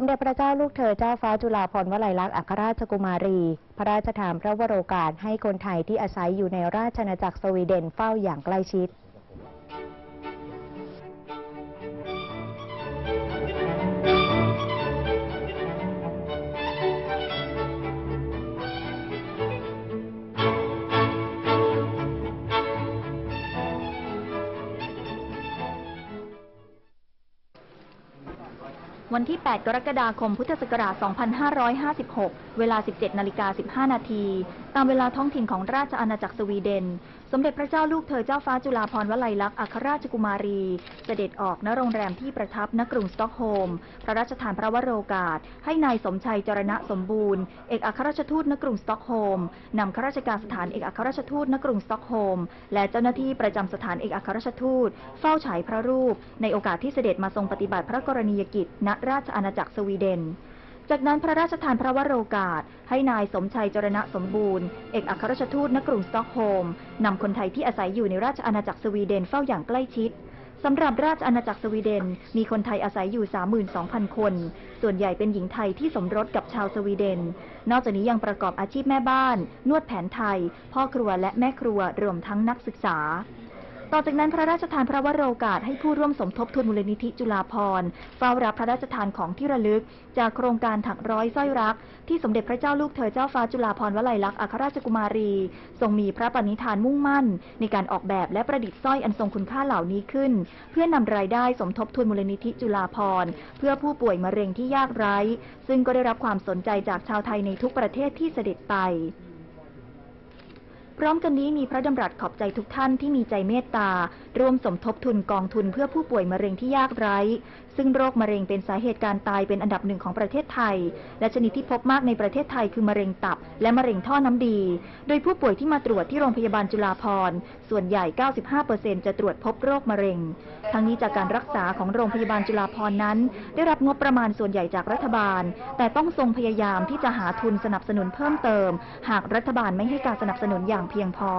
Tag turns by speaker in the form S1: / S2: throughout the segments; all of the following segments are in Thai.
S1: มเด็จพระเจ้าลูกเธอเจ้าฟ้าจุฬาภรณ์วลัยลักษณ์อัครราชกุมารี พระราชทานพระวโรกาสให้คนไทยที่อาศัยอยู่ในราชอาณาจักรสวีเดนเฝ้าอย่างใกล้ชิด
S2: วันที่ 8 กรกฎาคม พุทธศักราช 2556 เวลา 17 นาฬิกา 15 นาที ตามเวลาท้องถิ่นของราชอาณาจักรสวีเดน สมเด็จพระเจ้าลูกเธอเจ้าฟ้าจุฬาภรณ์วลัยลักษณ์อัครราชกุมารี เสด็จออกณโรงแรมที่ประทับณกรุงสต็อกโฮล์มพระราชทานพระวโรกาส ให้นายสมชัยจรณะสมบูรณ์ เอกอัครราชทูตณกรุงสต็อกโฮล์มนำข้าราชการสถานเอกอัครราชทูตณกรุงสต็อกโฮล์มและเจ้าหน้าที่ประจำสถานเอกอัครราชทูต เฝ้าฉายพระรูป ในโอกาสที่เสด็จมาทรงปฏิบัติพระกรณียกิจณราชอาณาจักรสวีเดน จากนั้นพระราชทานพระวโรกาส ให้นายสมชัยจรณะสมบูรณ์ เอกอัครราชทูตณกรุงสต็อกโฮล์มนำคนไทยที่อาศัยอยู่ในราชอาณาจักรสวีเดนเฝ้าอย่างใกล้ชิดสำหรับราชอาณาจักรสวีเดน มีคนไทยอาศัยอยู่ 32,000 คน ส่วนใหญ่เป็นหญิงไทยที่สมรสกับชาวสวีเดน นอกจากนี้ยังประกอบอาชีพแม่บ้าน นวดแผนไทย พ่อครัวและแม่ครัวรวมทั้งนักศึกษา ต่อจากนั้นพระราชทานพระวโรกาสให้ผู้ร่วมสมทบทุนมูลนิธิจุฬาภรณ์เฝ้ารับพระราชทานของที่ระลึก จากโครงการถักร้อยสร้อยรัก ที่สมเด็จพระเจ้าลูกเธอเจ้าฟ้าจุฬาภรณ์วลัยลักษณ์อัครราชกุมารี ทรงมีพระปณิธานมุ่งมั่น ในการออกแบบและประดิษฐ์สร้อยอันทรงคุณค่าเหล่านี้ขึ้น เพื่อนำรายได้สมทบทุนมูลนิธิจุฬาภรณ์เพื่อผู้ป่วยมะเร็งที่ยากไร้ ซึ่งก็ได้รับความสนใจจากชาวไทยในทุกประเทศที่เสด็จไป พร้อมกันนี้มีพระดำรัสขอบใจทุกท่านที่มีใจเมตตาร่วมสมทบทุนกองทุนเพื่อผู้ป่วยมะเร็งที่ยากไร้ ซึ่งโรคมะเร็งเป็นสาเหตุการตายเป็นอันดับหนึ่งของประเทศไทย และชนิดที่พบมากในประเทศไทยคือมะเร็งตับ และมะเร็งท่อน้ำดี โดยผู้ป่วยที่มาตรวจที่โรงพยาบาลจุฬาภรณ์ส่วนใหญ่ 95%จะตรวจพบโรคมะเร็ง ทั้งนี้จากการรักษาของโรงพยาบาลจุฬาภรณ์นั้น ได้รับงบประมาณส่วนใหญ่จากรัฐบาล แต่ต้องทรงพยายามที่จะหาทุนสนับสนุนเพิ่มเติม หากรัฐบาลไม่ให้การสนับสนุนอย่างเพียงพอ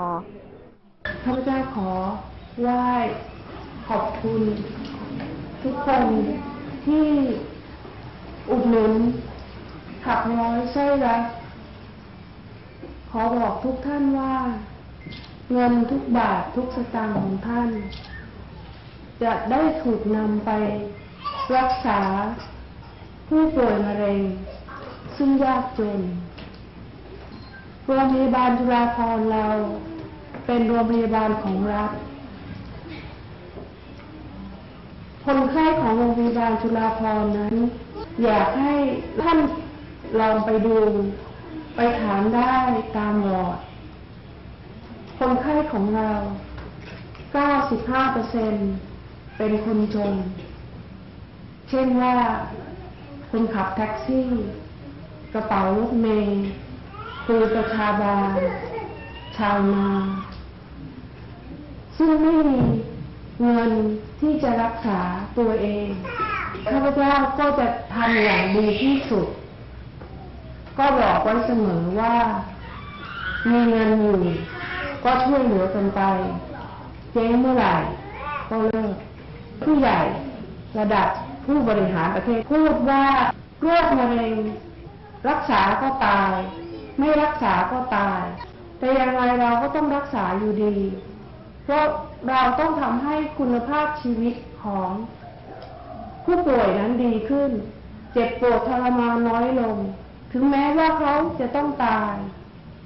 S3: ข้าพเจ้าขอไหว้ขอบคุณ ทุกคนที่อุดหนุนขับร้อยสร้อยรักขอบอกทุกท่านว่า เงินทุกบาททุกสตางค์ของท่าน จะได้ถูกนำไปรักษาผู้ป่วยมะเร็ง ซึ่งยากจนโรงพยาบาลจุฬาภรณ์เรา เป็นโรงพยาบาลของรัฐ คนไข้ของโรงพยาบาลจุฬาภรณ์นั้น อยากให้ท่านลองไปดู ไปถามได้ตามวอด คนไข้ของเรา 95%เป็นคนจน เช่นว่าคนขับแท็กซี่ กระเป๋ารถเมล์ครูประชาบาลชาวนาซึ่งไม่มี เงินที่จะรักษาตัวเองข้าพเจ้าก็จะทำอย่างดีที่สุด ก็บอกไว้เสมอว่า มีเงินอยู่ ก็ช่วยเหลือกันไปเจ๊งเมื่อไหร่ก็เลิกผู้ใหญ่ระดับผู้บริหารประเทศพูดว่าโรคมะเร็งรักษาก็ตาย ไม่รักษาก็ตาย แต่อย่างไรเราก็ต้องรักษาอยู่ดี เพราะ เราต้องทำให้คุณภาพชีวิตของผู้ป่วยนั้นดีขึ้น เจ็บปวดทรมานน้อยลง ถึงแม้ว่าเขาจะต้องตาย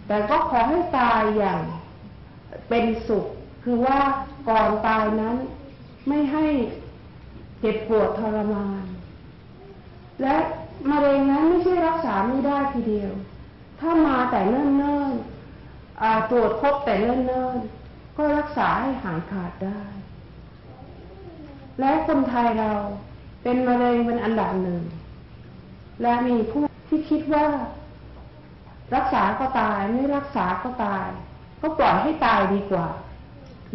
S3: แต่ก็ขอให้ตายอย่างเป็นสุข คือว่าก่อนตายนั้นไม่ให้เจ็บปวดทรมาน และมะเร็งนั้นไม่ใช่รักษาไม่ได้ทีเดียว ถ้ามาแต่เนิ่นๆตรวจพบแต่เนิ่นๆ ก็รักษาให้หายขาดได้ และคนไทยเราเป็นมะเร็งเป็นอันดับหนึ่ง และมีผู้ที่คิดว่า รักษาก็ตายไม่รักษาก็ตาย ก็ปล่อยให้ตายดีกว่า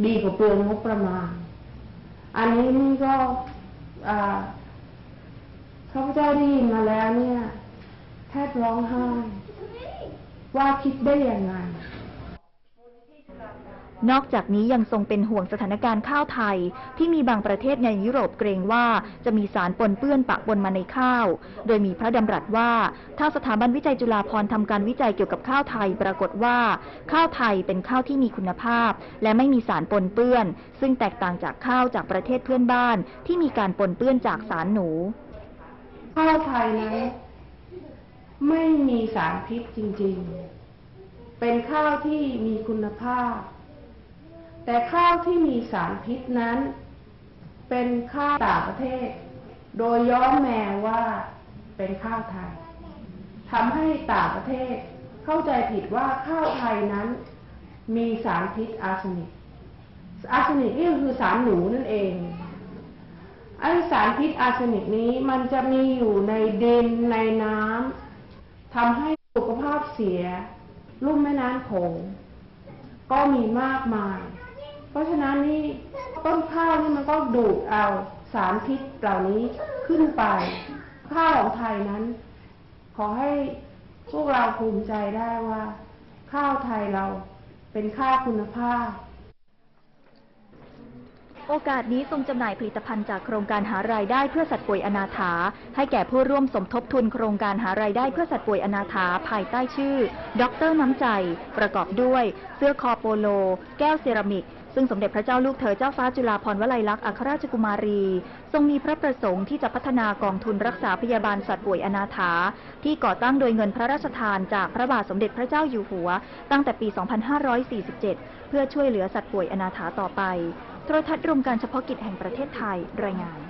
S3: ดีกว่าเปลืองงบประมาณ อันนี้นี่ก็ข้าพเจ้าได้ยินมาแล้วเนี่ย แทบร้องไห้ว่าคิดได้ยังไง
S2: นอกจากนี้ยังทรงเป็นห่วงสถานการณ์ข้าวไทย ที่มีบางประเทศในยุโรปเกรงว่าจะมีสารปนเปื้อนปะปนมาในข้าว โดยมีพระดำรัสว่าทาสถาบันวิจัยจุฬาภรณ์ทำการวิจัยเกี่ยวกับข้าวไทย ปรากฏว่า ข้าวไทยเป็นข้าวที่มีคุณภาพ และไม่มีสารปนเปื้อน ซึ่งแตกต่างจากข้าวจากประเทศเพื่อนบ้าน ที่มีการปนเปื้อนจากสารหนู
S3: ข้าวไทยนั้นไม่มีสารพิษจริง ๆ เป็นข้าวที่มีคุณภาพ แต่ข้าวที่มีสารพิษนั้น เป็นข้าวต่างประเทศ โดยย้อมแมวว่าเป็นข้าวไทยทำให้ต่างประเทศเข้าใจผิดว่าข้าวไทยนั้น มีสารพิษอาร์เซนิก อาร์เซนิกนี่ก็คือสารหนูนั่นเองไอสารพิษอาร์เซนิกนี้มันจะมีอยู่ในดินในน้ำทำให้สุขภาพเสีย ลุ่มแม่น้ำโขงก็มีมากมาย เพราะฉะนั้นนี่ต้นข้าวนี่มันก็ดูดเอาสารพิษเหล่านี้ขึ้นไป ข้าวของไทยนั้น ขอให้พวกเราภูมิใจได้ว่า ข้าวไทยเราเป็นข้าวคุณภาพ
S2: โอกาสนี้ทรงจำหน่ายผลิตภัณฑ์จากโครงการหารายได้เพื่อสัตว์ป่วยอนาถา ให้แก่ผู้ร่วมสมทบทุนโครงการหารายได้เพื่อสัตว์ป่วยอนาถาภายใต้ชื่อด็อกเตอร์น้ำใจ ประกอบด้วย เสื้อคอโปโล แก้วเซรามิก ซึ่งสมเด็จพระเจ้าลูกเธอเจ้าฟ้าจุฬาภรณ์วลัยลักษณ์อัครราชกุมารี ทรงมีพระประสงค์ที่จะพัฒนากองทุนรักษาพยาบาลสัตว์ป่วยอนาถา ที่ก่อตั้งโดยเงินพระราชทานจากพระบาทสมเด็จพระเจ้าอยู่หัว ตั้งแต่ปี 2547 เพื่อช่วยเหลือสัตว์ป่วยอนาถาต่อไป โทรทัศน์รวมการเฉพาะกิจแห่งประเทศไทยรายงาน